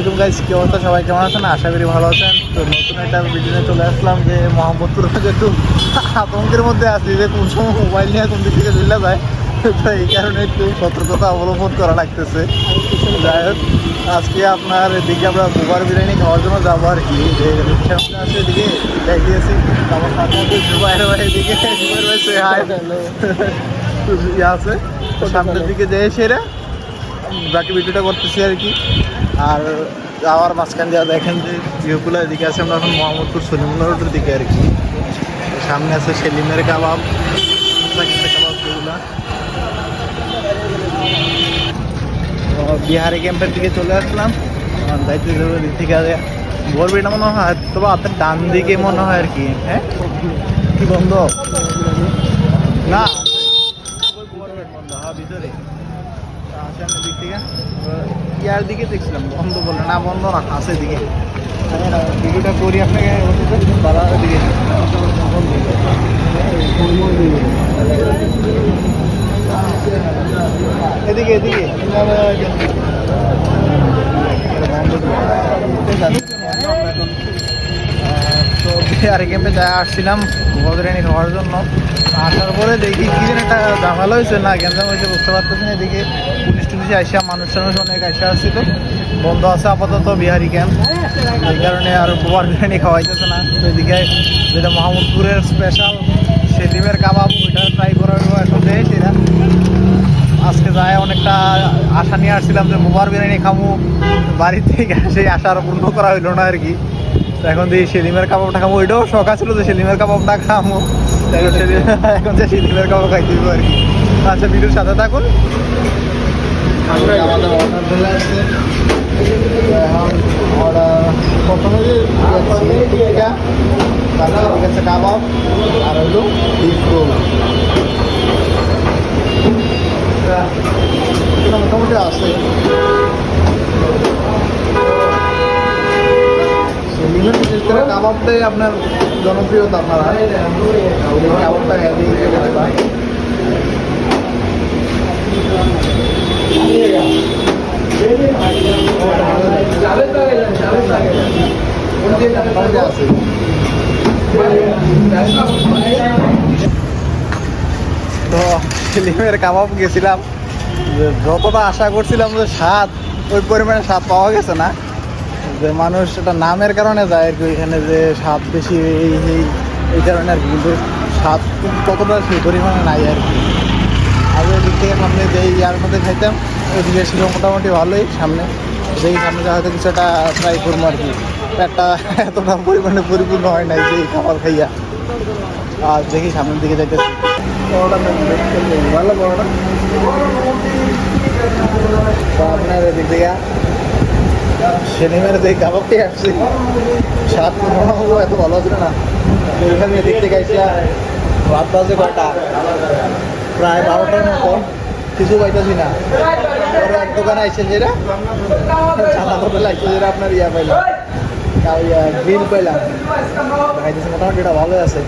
আলাইকুম গাইস কি অবস্থা? সবাই কেমন আছেন? আশা করি ভালো আছেন। তো নতুন একটা ভিডিও চলে আসলাম যে মোহাম্মদপুর একটু আতঙ্কের মধ্যে আছি যে কোন সময় মোবাইল নিয়ে কোন দিক থেকে চলে যায় তো এই কারণে একটু সতর্কতা অবলম্বন করা লাগতেছে। যাই হোক আজকে আপনার এদিকে আমরা গোবার বিরিয়ানি খাওয়ার জন্য যাব আর কি। যে রিক্সাটা আছে এদিকে যাই দিয়েছি। আমার সাথে জুবাইর ভাই এদিকে জুবাইর ভাই সে হাই ইয়ে আছে। তো সামনের দিকে যেয়ে সেরা। বাকি ভিডিওটা করতেছি আর কি। আর যাওয়ার মাঝখান দিয়ে দেখেন যে ভিউগুলো এদিকে আছে, আমরা এখন মোহাম্মদপুর সলিমুল্লা রোডের দিকে আর কি। সামনে আছে সেলিমের কাবাব যেগুলো। বিহারি ক্যাম্পের দিকে চলে আসলাম। দায়িত্ব দিক মনে হয়, তবে আপনার ডান দিকে মনে হয় আর কি হ্যাঁ? কি বন্ধ? না বন্ধ হ্যাঁ ভিতরে থেকে। ইয়ার দিকে দেখছিলাম, বন্ধ বলে না, বন্ধ না, আছে দিকে। ভিডিওটা করি আপনাকে বাড়ার দিকে এদিকে এদিকে। তো বিহারি ক্যাম্পে যা আসছিলাম বিরিয়ানি খাওয়ার জন্য। আসার পরে দেখি কি যেন একটা ঝামেলা হয়েছে না গ্যাঞ্জাম হয়েছে, বুঝতে পারতেছি না। এদিকে পুলিশ টুলিশ আসা মানুষ টানুষ অনেক আসা আসছিল। বন্ধ আছে আপাতত বিহারি ক্যাম্প এই কারণে আর গোবার বিরিয়ানি খাওয়াইতেছে না। তো এদিকে যেটা মোহাম্মদপুরের স্পেশাল সেলিমের কাবাব, ওইটা ট্রাই করার এখন দেয় সেটা আজকে যায় অনেকটা আশা নিয়ে আসছিলাম যে মোবার বিরিয়ানি খামু। বাড়ি থেকে সেই আশা আর পূর্ণ করা হইল না আর কি। এখন দিয়ে সেলিমের কাবাবটা খামো, ওইটাও শখ ছিল যে সেলিমের কাবাবটা খামো। এখন যে সেলিমের কাবাব খাইতে দিব আর কি। আচ্ছা ভিডিওর সাথে থাকুন। প্রথমে যে তারপরে আছে, কাবাব। আর মোটামুটি আছে সেলিমের বিশেষ করে কাবাবটাই আপনার জনপ্রিয়তা আপনার তো সেলিমের কাবাব গেছিলাম। যতটা আশা করছিলাম যে স্বাদ, ওই পরিমাণে স্বাদ পাওয়া গেছে না। যে মানুষ এটা নামের কারণে যায় আর কি, ওইখানে যে স্বাদ বেশি, এই এই এই কারণে আর কি, কিন্তু কিন্তু ততটা সেই পরিমাণে নাই আর কি। আগে ওই দিক থেকে সামনে যে ইয়ার মধ্যে খাইতাম, ওইদিকে ছিল মোটামুটি ভালোই, সামনে দেখি সামনে হয়তো কিছু একটা ট্রাই করব আর কি। পেটটা এতটা পরিমাণে পরিপূর্ণ হয় নাই যে খাবার খাইয়া। আর দেখি সামনের দিকে বড়টা ভালো বড়টা আপনার এদিক থেকে সিনেমার যে কাবাবটি আসছি, সাত মনে হব এত ভালো ছিল না। তো এখানে এদিক থেকে আসিয়া রাত বাজে কয়টা? প্রায় বারোটার মতো কিছু পাইতেছি না। পরে এক দোকানে আইসে যেটা চাঁদা হোটেল আইসে যেটা আপনার ইয়া পাইলাম। গ্রিল পাইলাম। মোটামুটি এটা ভালো আছে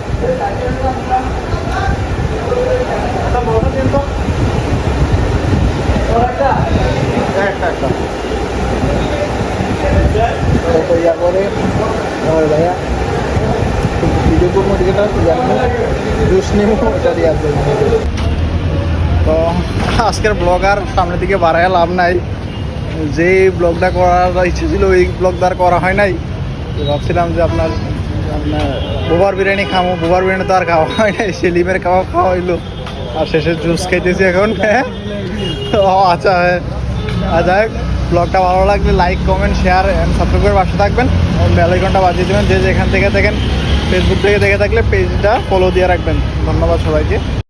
একটা তো ইয়া করে ওই ভাইয়া ভিডিও করব টিকিটটা জুস নেব এটা দিয়ে আসবে তো আজকের ব্লগ আর সামনের দিকে বাড়ায় লাভ নাই। যে ব্লগটা করার ইচ্ছে ছিল, ওই ব্লগটা আর করা হয় নাই। ভাবছিলাম যে আপনার বোবার বিরিয়ানি খাব বোবার বিরিয়ানি তো আর খাওয়া হয় নাই, সেলিমের খাওয়া খাওয়া হইল আর শেষে জুস খাইতেছি এখন হ্যাঁ? ও আচ্ছা হ্যাঁ। হোক ব্লগটা ভালো লাগলে like comment share and subscribe করে পাশে থাকবেন। এবং বেল আইকনটা বাজিয়ে দেবেন। যে যেখান থেকে দেখেন ফেসবুক থেকে দেখে থাকলে পেজটা ফলো দিয়ে রাখবেন। ধন্যবাদ সবাইকে।